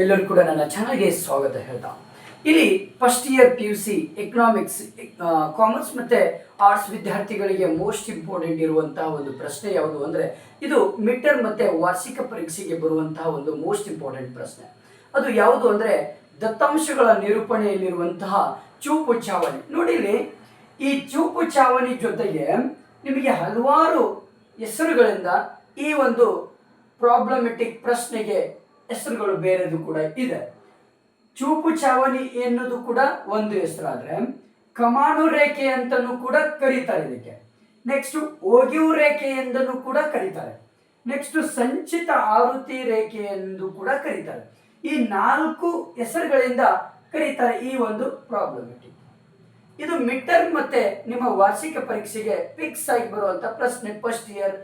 ಎಲ್ಲರೂ ಕೂಡ ನನ್ನ ಚಾನಲ್ಗೆ ಸ್ವಾಗತ ಹೇಳ್ತಾ. ಇಲ್ಲಿ first year P U C economics commerce ಮತ್ತು ಆರ್ಟ್ಸ್ ವಿದ್ಯಾರ್ಥಿಗಳಿಗೆ ಮೋಸ್ಟ್ ಇಂಪಾರ್ಟೆಂಟ್ ಇರುವಂತಹ ಒಂದು ಪ್ರಶ್ನೆ ಯಾವುದು ಅಂದರೆ, ಇದು ಮಿಡ್ ಟರ್ಮ್ ಮತ್ತು ವಾರ್ಷಿಕ ಪರೀಕ್ಷೆಗೆ ಬರುವಂತಹ ಒಂದು ಮೋಸ್ಟ್ ಇಂಪಾರ್ಟೆಂಟ್ ಪ್ರಶ್ನೆ. ಅದು ಯಾವುದು ಅಂದರೆ, ದತ್ತಾಂಶಗಳ ನಿರೂಪಣೆಯಲ್ಲಿರುವಂತಹ ಚೂಪು ಚಾವಣಿ. ನೋಡಿರಿ ಈ ಚೂಪು ಚಾವಣಿ ಜೊತೆಗೆ ನಿಮಗೆ ಹಲವಾರು ಹೆಸರುಗಳಿಂದ ಈ ಒಂದು ಪ್ರಾಬ್ಲಮೆಟಿಕ್ ಪ್ರಶ್ನೆಗೆ ಹೆಸರುಗಳು ಬೇರೆದು ಕೂಡ ಇದೆ. ಚೂಪು ಚಾವಣಿ ಎನ್ನುವುದು ಕೂಡ ಒಂದು ಹೆಸರಾದ್ರೆ ಕಮಾನು ರೇಖೆ ಅಂತಲೂ ಕೂಡ ಕರೀತಾರೆ ಇದಕ್ಕೆ. ನೆಕ್ಸ್ಟ್ ಓಗಿವು ರೇಖೆ ಎಂದನ್ನು ಕೂಡ ಕರೀತಾರೆ. ನೆಕ್ಸ್ಟ್ ಸಂಚಿತ ಆವೃತ್ತಿ ರೇಖೆ ಎಂದು ಕೂಡ ಕರೀತಾರೆ. ಈ ನಾಲ್ಕು ಹೆಸರುಗಳಿಂದ ಕರೀತಾರೆ ಈ ಒಂದು ಪ್ರಾಬ್ಲಮೆಟಿಕ್ ಇದು ಮಿಡ್ ಟರ್ಮ್ ಮತ್ತೆ ನಿಮ್ಮ ವಾರ್ಷಿಕ ಪರೀಕ್ಷೆಗೆ ಫಿಕ್ಸ್ ಆಗಿ ಬರುವಂತ ಪ್ರಶ್ನೆ ಫಸ್ಟ್ ಇಯರ್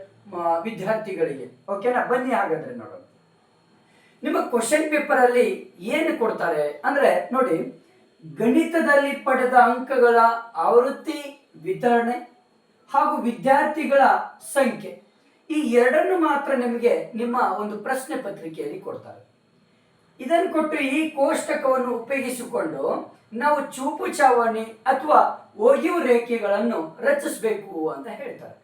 ವಿದ್ಯಾರ್ಥಿಗಳಿಗೆ. ಓಕೆನಾ ಬನ್ನಿ ಹಾಗಾದ್ರೆ ನೋಡೋಣ. ನಿಮ್ಮ ಕ್ವಶನ್ ಪೇಪರ್ ಅಲ್ಲಿ ಏನು ಕೊಡ್ತಾರೆ? ಅಂದ್ರೆ ನೋಡಿ, ಗಣಿತದಲ್ಲಿ ಪಡೆದ ಅಂಕಗಳ ಆವೃತ್ತಿ, ವಿತರಣೆ ಹಾಗೂ ವಿದ್ಯಾರ್ಥಿಗಳ ಸಂಖ್ಯೆ. ಈ ಎರಡನ್ನು ಮಾತ್ರ ನಿಮಗೆ ನಿಮ್ಮ ಒಂದು ಪ್ರಶ್ನೆ ಪತ್ರಿಕೆಯಲ್ಲಿ ಕೊಡ್ತಾರೆ. ಇದನ್ನು ಕೊಟ್ಟು ಈ ಕೋಷ್ಟಕವನ್ನು ಉಪಯೋಗಿಸಿಕೊಂಡು ನಾವು ಚೂಪು ಚಾವಣಿ ಅಥವಾ ಒಗಿವು ರೇಖೆಗಳನ್ನು ರಚಿಸಬೇಕು ಅಂತ ಹೇಳ್ತಾರೆ.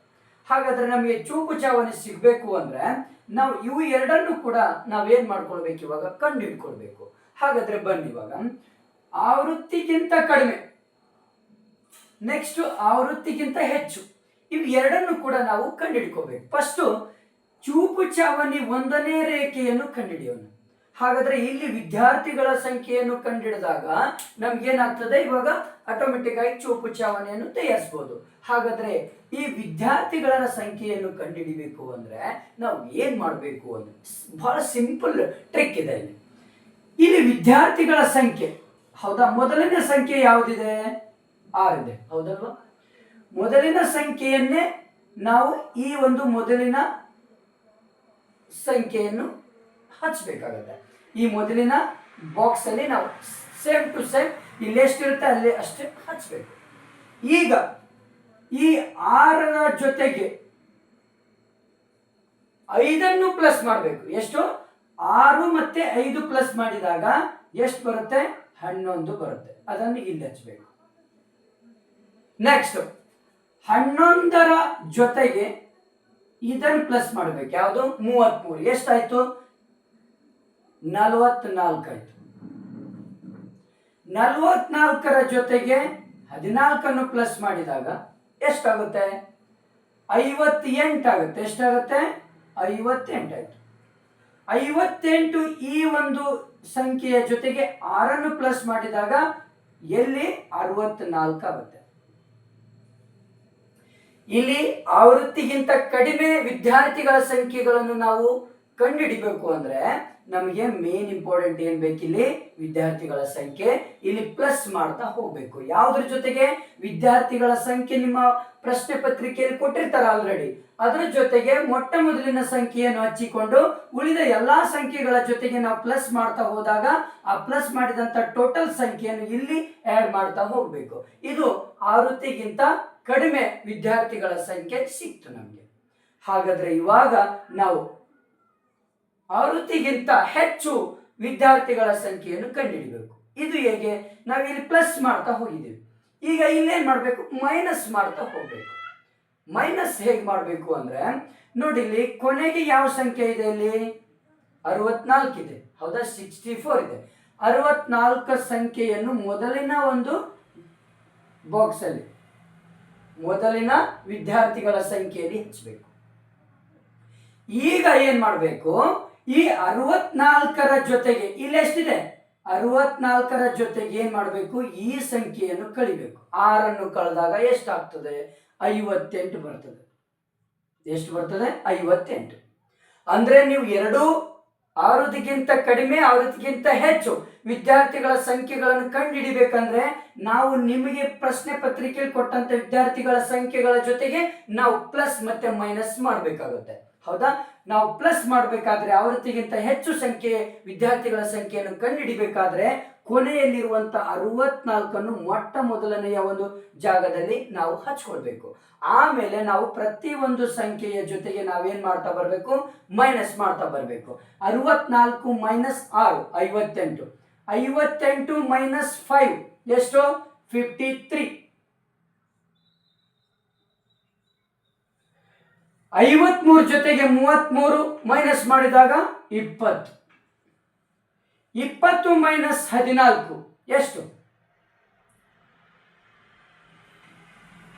ಹಾಗಾದ್ರೆ ನಮಗೆ ಚೂಪು ಚಾವಣಿ ಸಿಗಬೇಕು ಅಂದ್ರೆ ನಾವು ಇವು ಎರಡನ್ನು ಕೂಡ ನಾವೇನ್ ಮಾಡ್ಕೊಳ್ಬೇಕು ಇವಾಗ? ಕಂಡು ಹಿಡ್ಕೊಳ್ಬೇಕು. ಹಾಗಾದ್ರೆ ಬನ್ನಿ ಇವಾಗ. ಆವೃತ್ತಿಗಿಂತ ಕಡಿಮೆ. ನೆಕ್ಸ್ಟ್ ಆವೃತ್ತಿಗಿಂತ ಹೆಚ್ಚು. ಇವು ಎರಡನ್ನು ಕೂಡ ನಾವು ಕಂಡುಹಿಡ್ಕೋಬೇಕು ಫಸ್ಟು ಚೂಪು ಚಾವಣಿ ಒಂದನೇ ರೇಖೆಯನ್ನು ಕಂಡುಹಿಡಿಯೋಣ ಹಾಗಾದ್ರೆ ಇಲ್ಲಿ ವಿದ್ಯಾರ್ಥಿಗಳ ಸಂಖ್ಯೆಯನ್ನು ಕಂಡಿಡಿದಾಗ ನಮ್ಗೇನಾಗ್ತದೆ? ಇವಾಗ ಆಟೋಮೆಟಿಕ್ ಆಗಿ ಚೂಪು ಚಾವಣಿಯನ್ನು ತಯಾರಿಸ್ಬೋದು. ಹಾಗಾದ್ರೆ ಈ ವಿದ್ಯಾರ್ಥಿಗಳ ಸಂಖ್ಯೆಯನ್ನು ಕಂಡುಹಿಡಿಬೇಕು ಅಂದ್ರೆ ನಾವು ಏನ್ ಮಾಡಬೇಕು ಅಂದ್ರೆ ಬಹಳ ಸಿಂಪಲ್ ಟ್ರಿಕ್ ಇದೆ ಇಲ್ಲಿ ಇಲ್ಲಿ ವಿದ್ಯಾರ್ಥಿಗಳ ಸಂಖ್ಯೆ. ಹೌದಾ? ಮೊದಲನೇ ಸಂಖ್ಯೆ ಯಾವುದಿದೆ? ಆರಿದೆ. ಹೌದಲ್ವಾ? ಮೊದಲಿನ ಸಂಖ್ಯೆಯನ್ನೇ ನಾವು ಈ ಒಂದು ಮೊದಲಿನ ಸಂಖ್ಯೆಯನ್ನು ಹಚ್ಚಬೇಕಾಗತ್ತೆ ಈ ಮೊದಲಿನ ಬಾಕ್ಸ್ ಅಲ್ಲಿ ನಾವು ಸೇಮ್ ಟು ಸೇಮ್ ಇಲ್ಲಿ ಎಷ್ಟಿರುತ್ತೆ ಅಲ್ಲಿ ಅಷ್ಟೇ ಹಚ್ಚಬೇಕು ಈಗ ಈ ಆರರ ಜೊತೆಗೆ ಐದನ್ನು ಪ್ಲಸ್ ಮಾಡಬೇಕು. ಎಷ್ಟು? ಆರು ಮತ್ತೆ ಐದು ಪ್ಲಸ್ ಮಾಡಿದಾಗ ಎಷ್ಟು ಬರುತ್ತೆ? ಹನ್ನೊಂದು ಬರುತ್ತೆ. ಅದನ್ನು ಇಲ್ಲಿ ಹಚ್ಚಬೇಕು ನೆಕ್ಸ್ಟ್ ಹನ್ನೊಂದರ ಜೊತೆಗೆ ಇದನ್ನು ಪ್ಲಸ್ ಮಾಡಬೇಕು. ಯಾವುದು? ಮೂವತ್ಮೂರು ಎಷ್ಟಾಯ್ತು? ನಲವತ್ನಾಲ್ಕು ಆಯ್ತು ನಲವತ್ನಾಲ್ಕರ ಜೊತೆಗೆ ಹದಿನಾಲ್ಕನ್ನು ಪ್ಲಸ್ ಮಾಡಿದಾಗ ಎಷ್ಟಾಗುತ್ತೆ? ಐವತ್ತೆಂಟಾಗುತ್ತೆ. ಎಷ್ಟಾಗುತ್ತೆ? ಐವತ್ತೆಂಟಾಯ್ತು. ಐವತ್ತೆಂಟು ಈ ಒಂದು ಸಂಖ್ಯೆಯ ಜೊತೆಗೆ ಆರನ್ನು ಪ್ಲಸ್ ಮಾಡಿದಾಗ ಎಲ್ಲಿ? ಆಗುತ್ತೆ ಇಲ್ಲಿ ಆವೃತ್ತಿಗಿಂತ ಕಡಿಮೆ ವಿದ್ಯಾರ್ಥಿಗಳ ಸಂಖ್ಯೆಗಳನ್ನು ನಾವು ಕಂಡುಹಿಡಿಬೇಕು ಅಂದ್ರೆ ನಮಗೆ ಮೇನ್ ಇಂಪಾರ್ಟೆಂಟ್ ಏನ್ ಬೇಕಿಲ್ಲಿ? ವಿದ್ಯಾರ್ಥಿಗಳ ಸಂಖ್ಯೆ. ಇಲ್ಲಿ ಪ್ಲಸ್ ಮಾಡ್ತಾ ಹೋಗ್ಬೇಕು. ಯಾವುದ್ರ ಜೊತೆಗೆ? ವಿದ್ಯಾರ್ಥಿಗಳ ಸಂಖ್ಯೆ ನಿಮ್ಮ ಪ್ರಶ್ನೆ ಪತ್ರಿಕೆಯಲ್ಲಿ ಕೊಟ್ಟಿರ್ತಾರೆ ಆಲ್ರೆಡಿ ಅದರ ಜೊತೆಗೆ ಮೊಟ್ಟ ಮೊದಲಿನ ಸಂಖ್ಯೆಯನ್ನು ಹಚ್ಚಿಕೊಂಡು ಉಳಿದ ಎಲ್ಲಾ ಸಂಖ್ಯೆಗಳ ಜೊತೆಗೆ ನಾವು ಪ್ಲಸ್ ಮಾಡ್ತಾ ಹೋದಾಗ ಆ ಪ್ಲಸ್ ಮಾಡಿದಂತ ಟೋಟಲ್ ಸಂಖ್ಯೆಯನ್ನು ಇಲ್ಲಿ ಆಡ್ ಮಾಡ್ತಾ ಹೋಗ್ಬೇಕು. ಇದು ಆವೃತ್ತಿಗಿಂತ ಕಡಿಮೆ ವಿದ್ಯಾರ್ಥಿಗಳ ಸಂಖ್ಯೆ ಸಿಕ್ತು ನಮಗೆ. ಹಾಗಾದ್ರೆ ಇವಾಗ ನಾವು ಆವೃತ್ತಿಗಿಂತ ಹೆಚ್ಚು ವಿದ್ಯಾರ್ಥಿಗಳ ಸಂಖ್ಯೆಯನ್ನು ಕಂಡುಹಿಡಿಬೇಕು. ಇದು ಹೇಗೆ? ನಾವು ಇಲ್ಲಿ ಪ್ಲಸ್ ಮಾಡ್ತಾ ಹೋಗಿದ್ದೇವೆ. ಈಗ ಇಲ್ಲೇನ್ ಮಾಡಬೇಕು? ಮೈನಸ್ ಮಾಡ್ತಾ ಹೋಗಬೇಕು. ಮೈನಸ್ ಹೇಗೆ ಮಾಡಬೇಕು ಅಂದ್ರೆ, ನೋಡಿ ಇಲ್ಲಿ ಕೊನೆಗೆ ಯಾವ ಸಂಖ್ಯೆ ಇದೆ ಇಲ್ಲಿ? ಅರವತ್ನಾಲ್ಕು ಇದೆ. ಹೌದಾ? ಸಿಕ್ಸ್ಟಿ ಫೋರ್ ಇದೆ. ಅರವತ್ನಾಲ್ಕು ಸಂಖ್ಯೆಯನ್ನು ಮೊದಲಿನ ಒಂದು ಬಾಕ್ಸ್ ಅಲ್ಲಿ, ಮೊದಲಿನ ವಿದ್ಯಾರ್ಥಿಗಳ ಸಂಖ್ಯೆಯಲ್ಲಿ ಹೆಚ್ಚಬೇಕು ಈಗ ಏನು ಮಾಡಬೇಕು? ಈ ಅರವತ್ನಾಲ್ಕರ ಜೊತೆಗೆ, ಇಲ್ಲಿ ಎಷ್ಟಿದೆ? ಅರವತ್ನಾಲ್ಕರ ಜೊತೆಗೆ ಏನು ಮಾಡಬೇಕು? ಈ ಸಂಖ್ಯೆಯನ್ನು ಕಳಿಬೇಕು. ಆರನ್ನು ಕಳೆದಾಗ ಎಷ್ಟಾಗ್ತದೆ? ಐವತ್ತೆಂಟು ಬರ್ತದೆ. ಎಷ್ಟು ಬರ್ತದೆ? ಐವತ್ತೆಂಟು. ಅಂದ್ರೆ ನೀವು ಎರಡು ಆರುದಿಗಿಂತ ಕಡಿಮೆ ಆರುದಿಗಿಂತ ಹೆಚ್ಚು ವಿದ್ಯಾರ್ಥಿಗಳ ಸಂಖ್ಯೆಗಳನ್ನು ಕಂಡುಹಿಡಿಬೇಕಂದ್ರೆ ನಾವು ನಿಮಗೆ ಪ್ರಶ್ನೆ ಪತ್ರಿಕೆಯಲ್ಲಿ ಕೊಟ್ಟಂತ ವಿದ್ಯಾರ್ಥಿಗಳ ಸಂಖ್ಯೆಗಳ ಜೊತೆಗೆ ನಾವು ಪ್ಲಸ್ ಮತ್ತೆ ಮೈನಸ್ ಮಾಡಬೇಕಾಗುತ್ತೆ. ಹೌದಾ? ನಾವು ಪ್ಲಸ್ ಮಾಡಬೇಕಾದ್ರೆ ಆವೃತ್ತಿಗಿಂತ ಹೆಚ್ಚು ಸಂಖ್ಯೆ ವಿದ್ಯಾರ್ಥಿಗಳ ಸಂಖ್ಯೆಯನ್ನು ಕಂಡುಹಿಡಿಬೇಕಾದ್ರೆ ಕೊನೆಯಲ್ಲಿರುವಂತ ಅರವತ್ನಾಲ್ಕನ್ನು ಮೊಟ್ಟ ಮೊದಲನೆಯ ಒಂದು ಜಾಗದಲ್ಲಿ ನಾವು ಹಚ್ಕೊಳ್ಬೇಕು. ಆಮೇಲೆ ನಾವು ಪ್ರತಿ ಒಂದು ಸಂಖ್ಯೆಯ ಜೊತೆಗೆ ನಾವೇನು ಮಾಡ್ತಾ ಬರಬೇಕು? ಮೈನಸ್ ಮಾಡ್ತಾ ಬರಬೇಕು. ಅರವತ್ನಾಲ್ಕು ಮೈನಸ್ ಆರು, ಐವತ್ತೆಂಟು. ಐವತ್ತೆಂಟು ಮೈನಸ್ ಫೈವ್ ಎಷ್ಟು? ಫಿಫ್ಟಿ ತ್ರೀ ಐವತ್ಮೂರು ಜೊತೆಗೆ ಮೂವತ್ಮೂರು ಮೈನಸ್ ಮಾಡಿದಾಗ ಇಪ್ಪತ್ತು. ಇಪ್ಪತ್ತು ಮೈನಸ್ ಹದಿನಾಲ್ಕು. ಎಷ್ಟು?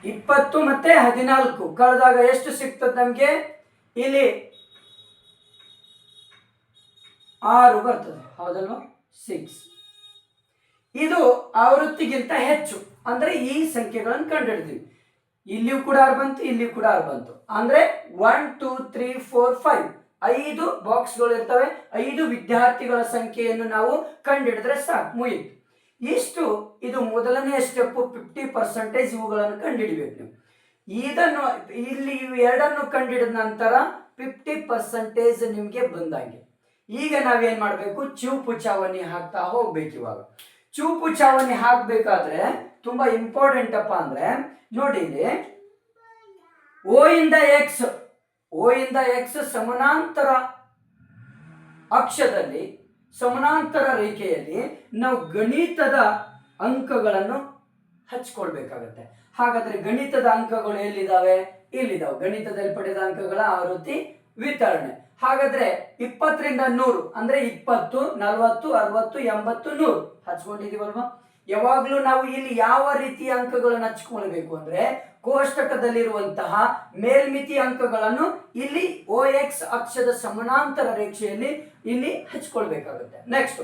ಇಪ್ಪತ್ತು ಮತ್ತೆ ಹದಿನಾಲ್ಕು. ಕಳೆದಾಗ ಎಷ್ಟು ಸಿಗ್ತದೆ ನಮಗೆ? ಇಲ್ಲಿ ಆರು ಬರ್ತದೆ. ಹೌದಲ್ವಾ? ಸಿಕ್ಸ್ ಇದು ಆವೃತ್ತಿಗಿಂತ ಹೆಚ್ಚು. ಅಂದ್ರೆ ಈ ಸಂಖ್ಯೆಗಳನ್ನು ಕಂಡುಹಿಡಿದ್ವಿ. ಇಲ್ಲಿಯೂ ಕೂಡ ಆರು ಬಂತು, ಇಲ್ಲಿಯೂ ಕೂಡ ಆರು ಬಂತು. ಅಂದ್ರೆ one two three four five ಐದು ಬಾಕ್ಸ್ಗಳು ಇರ್ತವೆ, ಐದು ವಿದ್ಯಾರ್ಥಿಗಳ ಸಂಖ್ಯೆಯನ್ನು ನಾವು ಕಂಡುಹಿಡಿದ್ರೆ ಸಾಕು, ಮುಗಿತು. ಇಷ್ಟು, ಇದು ಮೊದಲನೇ ಸ್ಟೆಪ್ ಫಿಫ್ಟಿ ಪರ್ಸೆಂಟೇಜ್ ಇವುಗಳನ್ನು ಕಂಡಿಡಿಬೇಕು ನೀವು. ಇದನ್ನು, ಇಲ್ಲಿ ಇವು ಎರಡನ್ನು ಕಂಡುಹಿಡಿದ ನಂತರ ಫಿಫ್ಟಿ ಪರ್ಸೆಂಟೇಜ್ ನಿಮಗೆ ಬಂದಂಗೆ. ಈಗ ನಾವೇನ್ ಮಾಡಬೇಕು? ಚೂಪು ಚಾವಣಿ ಹಾಕ್ತಾ ಹೋಗ್ಬೇಕು ಇವಾಗ. ಚೂಪು ಚಾವಣಿ ಹಾಕ್ಬೇಕಾದ್ರೆ ತುಂಬಾ ಇಂಪಾರ್ಟೆಂಟ್ ಅಪ್ಪ ಅಂದ್ರೆ, ನೋಡಿ ಇಲ್ಲಿ ಓ ಇಂದ ಎಕ್ಸ್ ಓ ಇಂದ ಎಕ್ಸ್ ಸಮಾನಾಂತರ ಅಕ್ಷದಲ್ಲಿ, ಸಮಾನಾಂತರ ರೇಖೆಯಲ್ಲಿ ನಾವು ಗಣಿತದ ಅಂಕಗಳನ್ನು ಹಚ್ಕೊಳ್ಬೇಕಾಗತ್ತೆ. ಹಾಗಾದ್ರೆ ಗಣಿತದ ಅಂಕಗಳು ಎಲ್ಲಿದ್ದಾವೆ ಇಲ್ಲಿದ್ದಾವೆ ಗಣಿತದಲ್ಲಿ ಪಡೆದ ಅಂಕಗಳ ಆವೃತ್ತಿ ವಿತರಣೆ. ಹಾಗಾದ್ರೆ ಇಪ್ಪತ್ತರಿಂದ ನೂರು, ಅಂದ್ರೆ ಇಪ್ಪತ್ತು, ನಲವತ್ತು, ಅರವತ್ತು, ಎಂಬತ್ತು ನೂರು. ಹಚ್ಕೊಂಡಿದೀವಲ್ವಾ ಯಾವಾಗ್ಲೂ ನಾವು ಇಲ್ಲಿ ಯಾವ ರೀತಿಯ ಅಂಕಗಳನ್ನು ಹಚ್ಕೊಳ್ಬೇಕು ಅಂದ್ರೆ ಕೋಷ್ಟಕದಲ್ಲಿರುವಂತಹ ಮೇಲ್ಮಿತಿ ಅಂಕಗಳನ್ನು ಇಲ್ಲಿ ಓ ಎಕ್ಸ್ ಅಕ್ಷದ ಸಮಾನಾಂತರ ರೇಖೆಯಲ್ಲಿ ಇಲ್ಲಿ ಹಚ್ಕೊಳ್ಬೇಕಾಗುತ್ತೆ. ನೆಕ್ಸ್ಟ್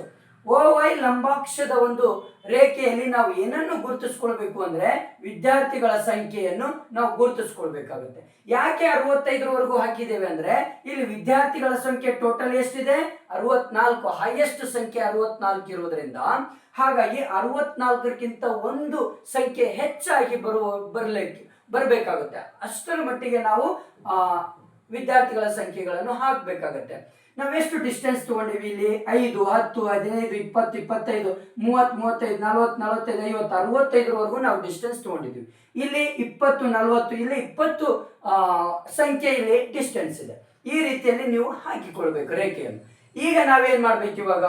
ಓ ವೈ ಲಂಬಾಕ್ಷದ ಒಂದು ರೇಖೆಯಲ್ಲಿ ನಾವು ಏನನ್ನು ಗುರುತಿಸ್ಕೊಳ್ಬೇಕು ಅಂದ್ರೆ ವಿದ್ಯಾರ್ಥಿಗಳ ಸಂಖ್ಯೆಯನ್ನು ನಾವು ಗುರುತಿಸ್ಕೊಳ್ಬೇಕಾಗುತ್ತೆ. ಯಾಕೆ ಅರವತ್ತೈದರವರೆಗೂ ಹಾಕಿದ್ದೇವೆ ಅಂದ್ರೆ ಇಲ್ಲಿ ವಿದ್ಯಾರ್ಥಿಗಳ ಸಂಖ್ಯೆ ಟೋಟಲ್ ಎಷ್ಟಿದೆ? ಅರವತ್ನಾಲ್ಕು ಹೈಯೆಸ್ಟ್ ಸಂಖ್ಯೆ ಅರವತ್ನಾಲ್ಕು ಇರೋದ್ರಿಂದ ಹಾಗಾಗಿ ಅರವತ್ನಾಲ್ಕಕ್ಕಿಂತ ಒಂದು ಸಂಖ್ಯೆ ಹೆಚ್ಚಾಗಿ ಬರುವ, ಬರಲಿಕ್ಕೆ, ಬರಬೇಕಾಗುತ್ತೆ. ಅಷ್ಟರ ಮಟ್ಟಿಗೆ ನಾವು, ಆ, ವಿದ್ಯಾರ್ಥಿಗಳ ಸಂಖ್ಯೆಗಳನ್ನು ಹಾಕಬೇಕಾಗತ್ತೆ. ನಾವೆಷ್ಟು ಡಿಸ್ಟೆನ್ಸ್ ತಗೊಂಡಿವಿ ಇಲ್ಲಿ? ಐದು ಹತ್ತು ಹದಿನೈದು ಇಪ್ಪತ್ತು ಇಪ್ಪತ್ತೈದು ಮೂವತ್ತು ಮೂವತ್ತೈದು ನಲವತ್ತು ನಲವತ್ತೈದು ಐವತ್ತು ಅರವತ್ತೈದರವರೆಗೂ ನಾವು ಡಿಸ್ಟೆನ್ಸ್ ತಗೊಂಡಿದ್ವಿ. ಇಲ್ಲಿ ಇಪ್ಪತ್ತು ನಲವತ್ತು ಇಲ್ಲಿ ಇಪ್ಪತ್ತು ಆ, ಸಂಖ್ಯೆ ಇಲ್ಲಿ ಡಿಸ್ಟೆನ್ಸ್ ಇದೆ. ಈ ರೀತಿಯಲ್ಲಿ ನೀವು ಹಾಕಿಕೊಳ್ಬೇಕು ರೇಖೆಯನ್ನು. ಈಗ ನಾವೇನ್ ಮಾಡ್ಬೇಕು ಇವಾಗ?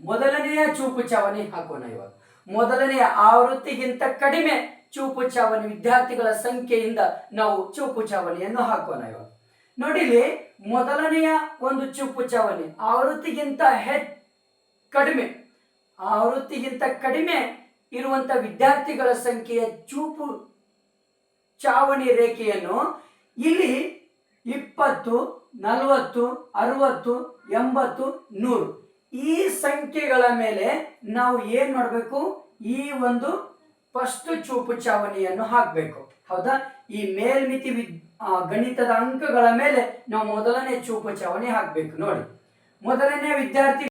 ಮೊದಲನೆಯ ಚೂಪು ಚಾವಣಿ ಹಾಕೋಣ ಇವಾಗ. ಮೊದಲನೆಯ ಆವೃತ್ತಿಗಿಂತ ಕಡಿಮೆ ಚೂಪು ಚಾವಣಿ ವಿದ್ಯಾರ್ಥಿಗಳ ಸಂಖ್ಯೆಯಿಂದ ನಾವು ಚೂಪು ಚಾವಣಿಯನ್ನು ಹಾಕೋಣ ಇವಾಗ. ನೋಡಿ ಇಲ್ಲಿ ಮೊದಲನೆಯ ಒಂದು ಚುಪ್ಪು ಚಾವಣಿ, ಆವೃತ್ತಿಗಿಂತ ಹೆಚ್ಚ ಕಡಿಮೆ. ಆವೃತ್ತಿಗಿಂತ ಕಡಿಮೆ ಇರುವಂಥ ವಿದ್ಯಾರ್ಥಿಗಳ ಸಂಖ್ಯೆಯ ಚೂಪು ಚಾವಣಿ ರೇಖೆಯನ್ನು ಇಲ್ಲಿ ಇಪ್ಪತ್ತು, ನಲವತ್ತು, ಅರವತ್ತು, ಎಂಬತ್ತು, ನೂರು. ಈ ಸಂಖ್ಯೆಗಳ ಮೇಲೆ ನಾವು ಏನ್ ಮಾಡಬೇಕು? ಈ ಒಂದು ಫಸ್ಟ್ ಚೂಪು ಚಾವಣಿಯನ್ನು ಹಾಕಬೇಕು. ಹೌದಾ? ಈ ಮೇಲ್ಮಿತಿ ವಿದ್ ಗಣಿತದ ಅಂಕಗಳ ಮೇಲೆ ನಾವು ಮೊದಲನೇ ಚೂಪಚಾವಣಿ ಹಾಕಬೇಕು. ನೋಡಿ ಮೊದಲನೇ ವಿದ್ಯಾರ್ಥಿ